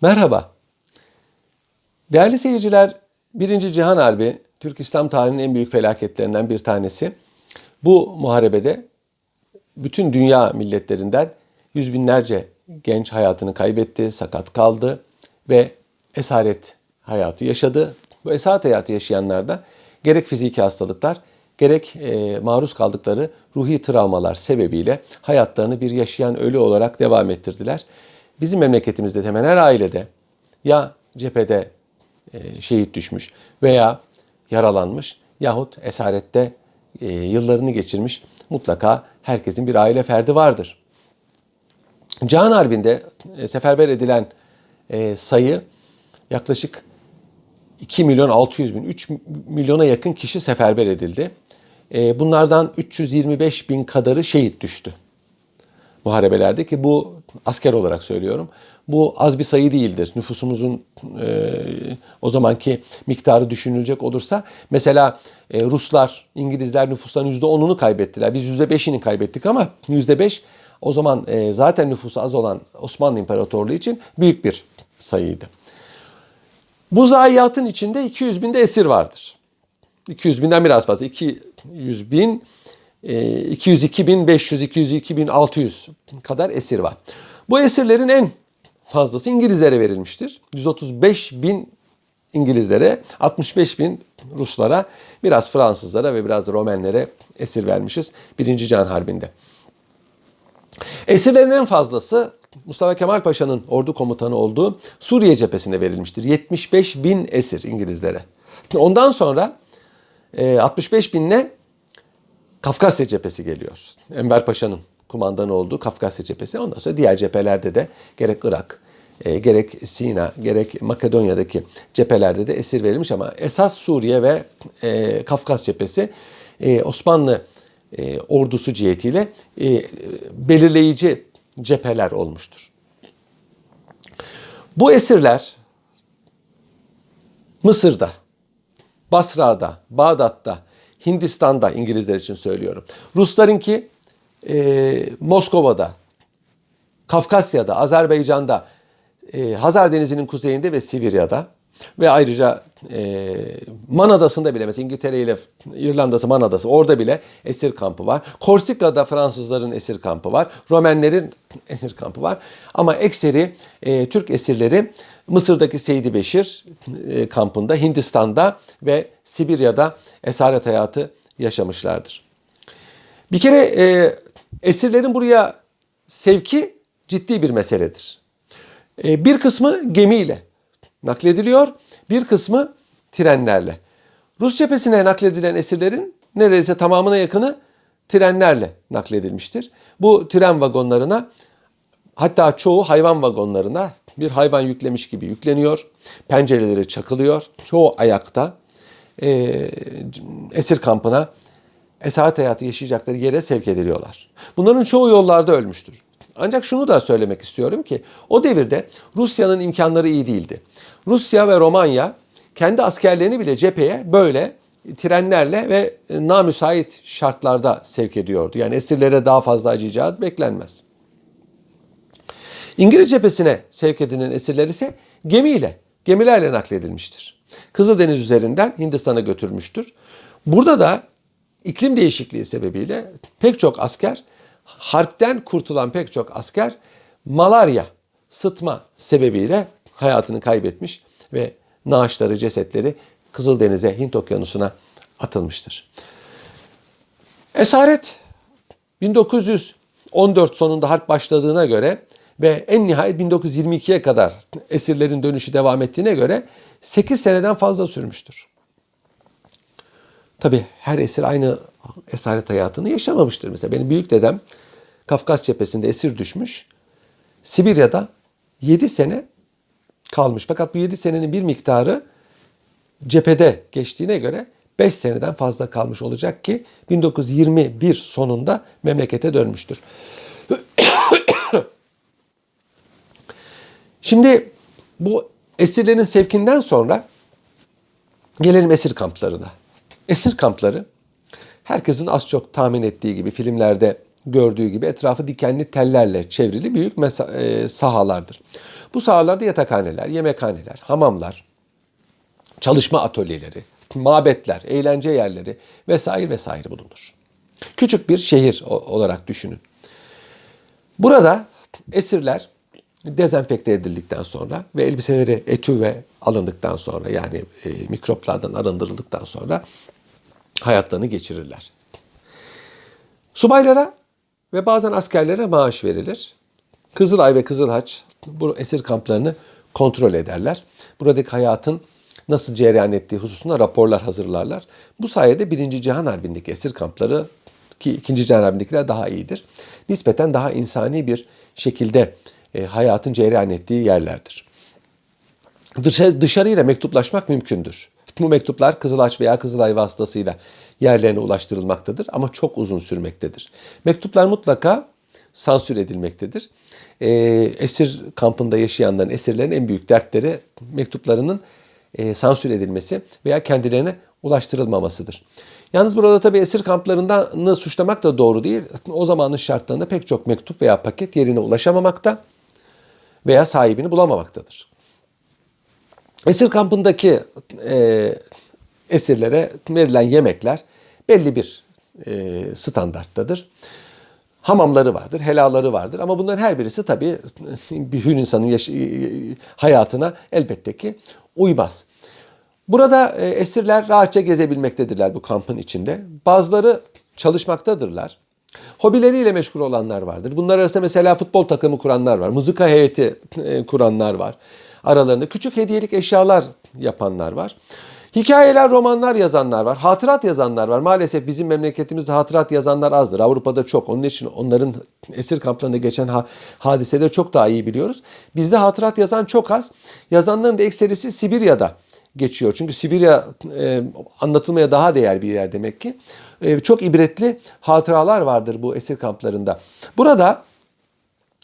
Merhaba. Değerli seyirciler, Birinci Cihan Harbi, Türk İslam tarihinin en büyük felaketlerinden bir tanesi. Bu muharebede bütün dünya milletlerinden yüz binlerce genç hayatını kaybetti, sakat kaldı ve esaret hayatı yaşadı. Bu esaret hayatı yaşayanlar da gerek fiziki hastalıklar, gerek e, maruz kaldıkları ruhi travmalar sebebiyle hayatlarını bir yaşayan ölü olarak devam ettirdiler. Bizim memleketimizde hemen her ailede ya cephede e, şehit düşmüş veya yaralanmış yahut esarette e, yıllarını geçirmiş mutlaka herkesin bir aile ferdi vardır. Can Harbi'nde e, seferber edilen sayı yaklaşık 2 milyon 600 bin, 3 milyona yakın kişi seferber edildi. Bunlardan 325 bin kadarı şehit düştü muharebelerde ki bu asker olarak söylüyorum. Bu az bir sayı değildir. Nüfusumuzun e, o zamanki miktarı düşünülecek olursa mesela e, Ruslar, İngilizler nüfusların %10'unu kaybettiler. Biz %5'ini kaybettik ama %5 o zaman e, zaten nüfusu az olan Osmanlı İmparatorluğu için büyük bir sayıydı. Bu zayiatın içinde 200 binde esir vardır. 200 binden biraz fazla. 200 bin 202 bin 500, 202 bin 600 kadar esir var. Bu esirlerin en fazlası İngilizlere verilmiştir. 135 bin İngilizlere, 65 bin Ruslara, biraz Fransızlara ve biraz da Romenlere esir vermişiz Birinci Can Harbi'nde. Esirlerin en fazlası Mustafa Kemal Paşa'nın ordu komutanı olduğu Suriye cephesinde verilmiştir. 75 bin esir İngilizlere. Ondan sonra 65 binle Kafkasya cephesi geliyor. Enver Paşa'nın kumandanı olduğu Kafkasya cephesi. Ondan sonra diğer cephelerde de gerek Irak, e, gerek Sina, gerek Makedonya'daki cephelerde de esir verilmiş ama esas Suriye ve e, Kafkas cephesi e, Osmanlı e, ordusu cihetiyle e, belirleyici cepheler olmuştur. Bu esirler Mısır'da, Basra'da, Bağdat'ta, Hindistan'da İngilizler için söylüyorum. Ruslarınki e, Moskova'da, Kafkasya'da, Azerbaycan'da, e, Hazar Denizi'nin kuzeyinde ve Sibirya'da ve ayrıca e, Man Adası'nda bile mesela İngiltere ile İrlanda'sı Man Adası orada bile esir kampı var. Korsika'da Fransızların esir kampı var. Romenlerin esir kampı var. Ama ekseri e, Türk esirleri Mısır'daki Seydi Beşir e, kampında, Hindistan'da ve Sibirya'da esaret hayatı yaşamışlardır. Bir kere e, esirlerin buraya sevki ciddi bir meseledir. E, bir kısmı gemiyle naklediliyor, bir kısmı trenlerle. Rus cephesine nakledilen esirlerin neredeyse tamamına yakını trenlerle nakledilmiştir. Bu tren vagonlarına hatta çoğu hayvan vagonlarına bir hayvan yüklemiş gibi yükleniyor. Pencereleri çakılıyor. Çoğu ayakta. E, esir kampına esaret hayatı yaşayacakları yere sevk ediliyorlar. Bunların çoğu yollarda ölmüştür. Ancak şunu da söylemek istiyorum ki o devirde Rusya'nın imkanları iyi değildi. Rusya ve Romanya kendi askerlerini bile cepheye böyle trenlerle ve namüsait şartlarda sevk ediyordu. Yani esirlere daha fazla acıyacağı beklenmez. İngiliz cephesine sevk edilen esirler ise gemiyle, gemilerle nakledilmiştir. Kızıldeniz üzerinden Hindistan'a götürmüştür. Burada da iklim değişikliği sebebiyle pek çok asker, harpten kurtulan pek çok asker malarya, sıtma sebebiyle hayatını kaybetmiş ve naaşları, cesetleri Kızıldeniz'e, Hint Okyanusu'na atılmıştır. Esaret 1914 sonunda harp başladığına göre ve en nihayet 1922'ye kadar esirlerin dönüşü devam ettiğine göre 8 seneden fazla sürmüştür. Tabi her esir aynı esaret hayatını yaşamamıştır. Mesela benim büyük dedem Kafkas cephesinde esir düşmüş. Sibirya'da 7 sene kalmış. Fakat bu 7 senenin bir miktarı cephede geçtiğine göre 5 seneden fazla kalmış olacak ki 1921 sonunda memlekete dönmüştür. Şimdi bu esirlerin sevkinden sonra gelelim esir kamplarına. Esir kampları herkesin az çok tahmin ettiği gibi filmlerde gördüğü gibi etrafı dikenli tellerle çevrili büyük e, sahalardır. Bu sahalarda yatakhaneler, yemekhaneler, hamamlar, çalışma atölyeleri, mabetler, eğlence yerleri vesaire vesaire bulunur. Küçük bir şehir olarak düşünün. Burada esirler dezenfekte edildikten sonra ve elbiseleri etüve alındıktan sonra yani e, mikroplardan arındırıldıktan sonra hayatlarını geçirirler. Subaylara ve bazen askerlere maaş verilir. Kızılay ve Kızılhaç bu esir kamplarını kontrol ederler. Buradaki hayatın nasıl cereyan ettiği hususunda raporlar hazırlarlar. Bu sayede Birinci Cihan Harbi'ndeki esir kampları ki ikinci Cihan Harbi'ndekiler daha iyidir. Nispeten daha insani bir şekilde e, hayatın cereyan ettiği yerlerdir. Dışarı, dışarıyla mektuplaşmak mümkündür. Bu mektuplar Kızılaç veya Kızılay vasıtasıyla yerlerine ulaştırılmaktadır ama çok uzun sürmektedir. Mektuplar mutlaka sansür edilmektedir. E, esir kampında yaşayanların, esirlerin en büyük dertleri mektuplarının e, sansür edilmesi veya kendilerine ulaştırılmamasıdır. Yalnız burada tabii esir kamplarını suçlamak da doğru değil. O zamanın şartlarında pek çok mektup veya paket yerine ulaşamamakta veya sahibini bulamamaktadır. Esir kampındaki e, esirlere verilen yemekler belli bir e, standarttadır. Hamamları vardır, helaları vardır ama bunların her birisi tabii bir hür insanın yaş- hayatına elbette ki uymaz. Burada e, esirler rahatça gezebilmektedirler bu kampın içinde. Bazıları çalışmaktadırlar. Hobileriyle meşgul olanlar vardır. Bunlar arasında mesela futbol takımı kuranlar var. Mızıka heyeti e, kuranlar var. Aralarında küçük hediyelik eşyalar yapanlar var. Hikayeler, romanlar yazanlar var. Hatırat yazanlar var. Maalesef bizim memleketimizde hatırat yazanlar azdır. Avrupa'da çok. Onun için onların esir kamplarında geçen ha hadiseleri çok daha iyi biliyoruz. Bizde hatırat yazan çok az. Yazanların da ekserisi Sibirya'da geçiyor. Çünkü Sibirya e, anlatılmaya daha değer bir yer demek ki. E, çok ibretli hatıralar vardır bu esir kamplarında. Burada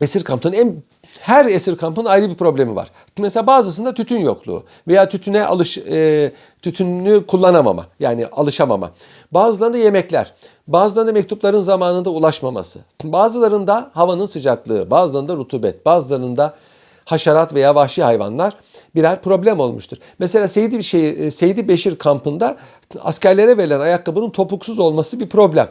esir kampının en her esir kampının ayrı bir problemi var. Mesela bazısında tütün yokluğu veya tütüne alış e, tütünü kullanamama yani alışamama. Bazılarında yemekler, bazılarında mektupların zamanında ulaşmaması, bazılarında havanın sıcaklığı, bazılarında rutubet, bazılarında haşerat veya vahşi hayvanlar birer problem olmuştur. Mesela Seydi, şey, Seydi Beşir kampında askerlere verilen ayakkabının topuksuz olması bir problem.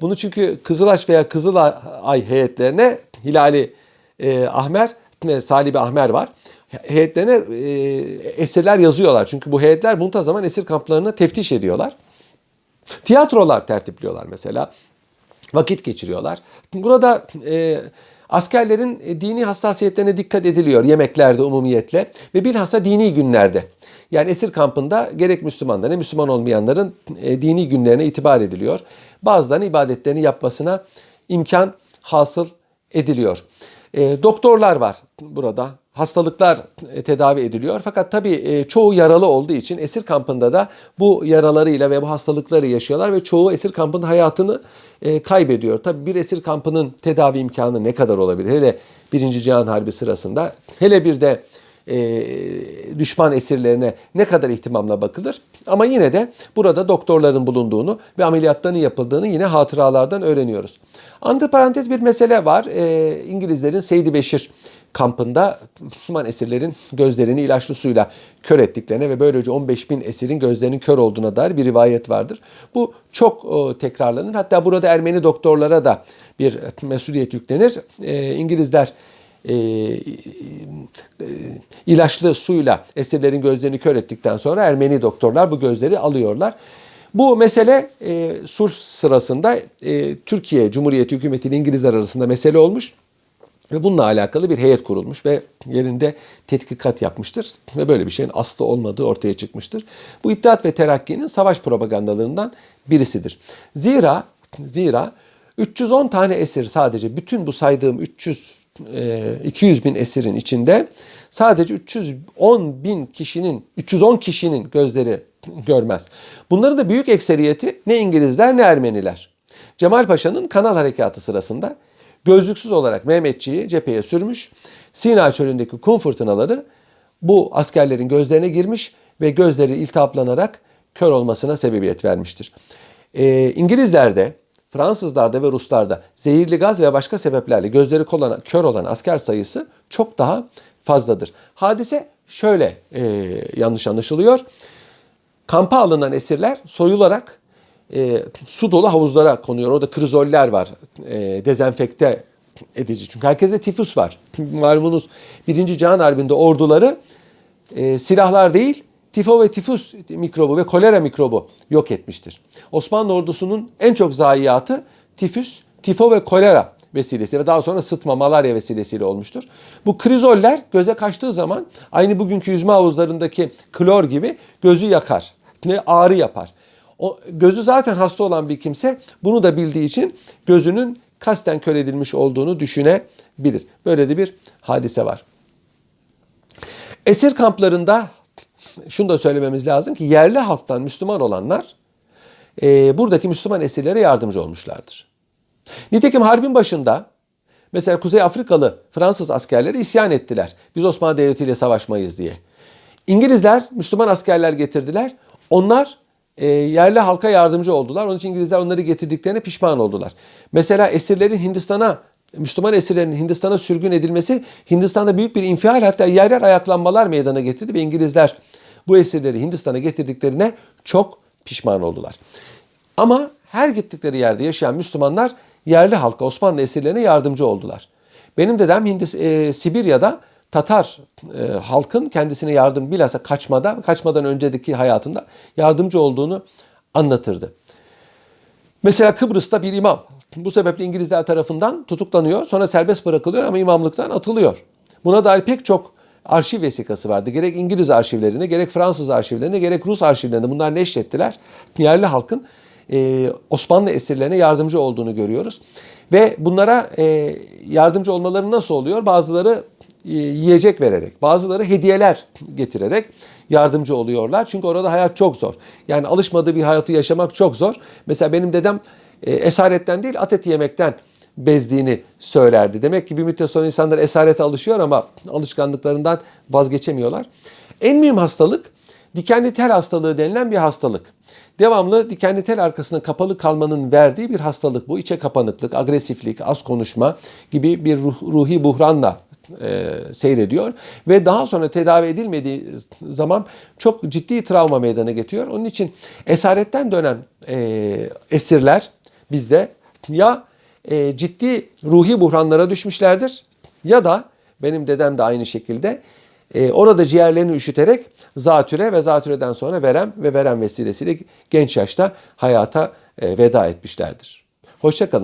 Bunu çünkü Kızılaç veya Kızılay heyetlerine Hilali e, Ahmer, Salibi Ahmer var. Heyetlerine e, esirler yazıyorlar. Çünkü bu heyetler muntazaman esir kamplarını teftiş ediyorlar. Tiyatrolar tertipliyorlar mesela. Vakit geçiriyorlar. Burada e, askerlerin e, dini hassasiyetlerine dikkat ediliyor yemeklerde umumiyetle ve bilhassa dini günlerde. Yani esir kampında gerek Müslümanların ne Müslüman olmayanların e, dini günlerine itibar ediliyor. Bazılarının ibadetlerini yapmasına imkan hasıl ediliyor. E, doktorlar var burada. Hastalıklar e, tedavi ediliyor. Fakat tabii e, çoğu yaralı olduğu için esir kampında da bu yaralarıyla ve bu hastalıkları yaşıyorlar ve çoğu esir kampında hayatını e, kaybediyor. Tabii bir esir kampının tedavi imkanı ne kadar olabilir? Hele Birinci Cihan Harbi sırasında hele bir de e, düşman esirlerine ne kadar ihtimamla bakılır. Ama yine de burada doktorların bulunduğunu ve ameliyatların yapıldığını yine hatıralardan öğreniyoruz. Antiparantez bir mesele var. E, İngilizlerin Seydi Beşir kampında Müslüman esirlerin gözlerini ilaçlı suyla kör ettiklerine ve böylece 15 bin esirin gözlerinin kör olduğuna dair bir rivayet vardır. Bu çok o, tekrarlanır. Hatta burada Ermeni doktorlara da bir mesuliyet yüklenir. E, İngilizler e, e, ilaçlı suyla esirlerin gözlerini kör ettikten sonra Ermeni doktorlar bu gözleri alıyorlar. Bu mesele e, sulh sırasında e, Türkiye Cumhuriyeti Hükümeti ile İngilizler arasında mesele olmuş. Ve bununla alakalı bir heyet kurulmuş ve yerinde tetkikat yapmıştır. Ve böyle bir şeyin aslı olmadığı ortaya çıkmıştır. Bu İttihat ve Terakki'nin savaş propagandalarından birisidir. Zira zira 310 tane esir sadece bütün bu saydığım 300 200 bin esirin içinde sadece 310 bin kişinin 310 kişinin gözleri görmez. Bunları da büyük ekseriyeti ne İngilizler ne Ermeniler. Cemal Paşa'nın kanal harekatı sırasında gözlüksüz olarak Mehmetçiği cepheye sürmüş. Sina çölündeki kum fırtınaları bu askerlerin gözlerine girmiş ve gözleri iltihaplanarak kör olmasına sebebiyet vermiştir. Ee, İngilizlerde Fransızlarda ve Ruslarda zehirli gaz ve başka sebeplerle gözleri kolana, kör olan asker sayısı çok daha fazladır. Hadise şöyle e, yanlış anlaşılıyor. Kampa alınan esirler soyularak e, su dolu havuzlara konuyor. Orada krizoller var. E, dezenfekte edici. Çünkü herkeste tifus var. Malumunuz 1. Cihan Harbi'nde orduları e, silahlar değil tifo ve tifus mikrobu ve kolera mikrobu yok etmiştir. Osmanlı ordusunun en çok zayiatı tifüs, tifo ve kolera vesilesiyle ve daha sonra sıtma, malarya vesilesiyle olmuştur. Bu krizoller göze kaçtığı zaman aynı bugünkü yüzme havuzlarındaki klor gibi gözü yakar. Ne ağrı yapar. O gözü zaten hasta olan bir kimse bunu da bildiği için gözünün kasten kör edilmiş olduğunu düşünebilir. Böyle de bir hadise var. Esir kamplarında şunu da söylememiz lazım ki yerli halktan Müslüman olanlar e, buradaki Müslüman esirlere yardımcı olmuşlardır. Nitekim harbin başında mesela Kuzey Afrikalı Fransız askerleri isyan ettiler. Biz Osmanlı Devleti ile savaşmayız diye. İngilizler Müslüman askerler getirdiler. Onlar e, yerli halka yardımcı oldular. Onun için İngilizler onları getirdiklerine pişman oldular. Mesela esirlerin Hindistan'a Müslüman esirlerin Hindistan'a sürgün edilmesi Hindistan'da büyük bir infial hatta yer yer ayaklanmalar meydana getirdi ve İngilizler bu esirleri Hindistan'a getirdiklerine çok pişman oldular. Ama her gittikleri yerde yaşayan Müslümanlar yerli halka Osmanlı esirlerine yardımcı oldular. Benim dedem Hindis, e, Sibirya'da Tatar e, halkın kendisine yardım bilhassa kaçmada, kaçmadan önceki hayatında yardımcı olduğunu anlatırdı. Mesela Kıbrıs'ta bir imam bu sebeple İngilizler tarafından tutuklanıyor. Sonra serbest bırakılıyor ama imamlıktan atılıyor. Buna dair pek çok arşiv vesikası vardı. Gerek İngiliz arşivlerinde, gerek Fransız arşivlerinde, gerek Rus arşivlerinde bunlar neşrettiler. Yerli halkın e, Osmanlı esirlerine yardımcı olduğunu görüyoruz. Ve bunlara e, yardımcı olmaları nasıl oluyor? Bazıları e, yiyecek vererek, bazıları hediyeler getirerek yardımcı oluyorlar. Çünkü orada hayat çok zor. Yani alışmadığı bir hayatı yaşamak çok zor. Mesela benim dedem e, esaretten değil at eti yemekten bezdiğini söylerdi. Demek ki bir müddet sonra insanlar esarete alışıyor ama alışkanlıklarından vazgeçemiyorlar. En mühim hastalık dikenli tel hastalığı denilen bir hastalık. Devamlı dikenli tel arkasına kapalı kalmanın verdiği bir hastalık bu. İçe kapanıklık, agresiflik, az konuşma gibi bir ruh, ruhi buhranla e, seyrediyor ve daha sonra tedavi edilmediği zaman çok ciddi travma meydana getiriyor. Onun için esaretten dönen e, esirler bizde ya e, ciddi ruhi buhranlara düşmüşlerdir ya da benim dedem de aynı şekilde e, orada ciğerlerini üşüterek zatüre ve zatüreden sonra verem ve verem vesilesiyle genç yaşta hayata e, veda etmişlerdir. Hoşçakalın.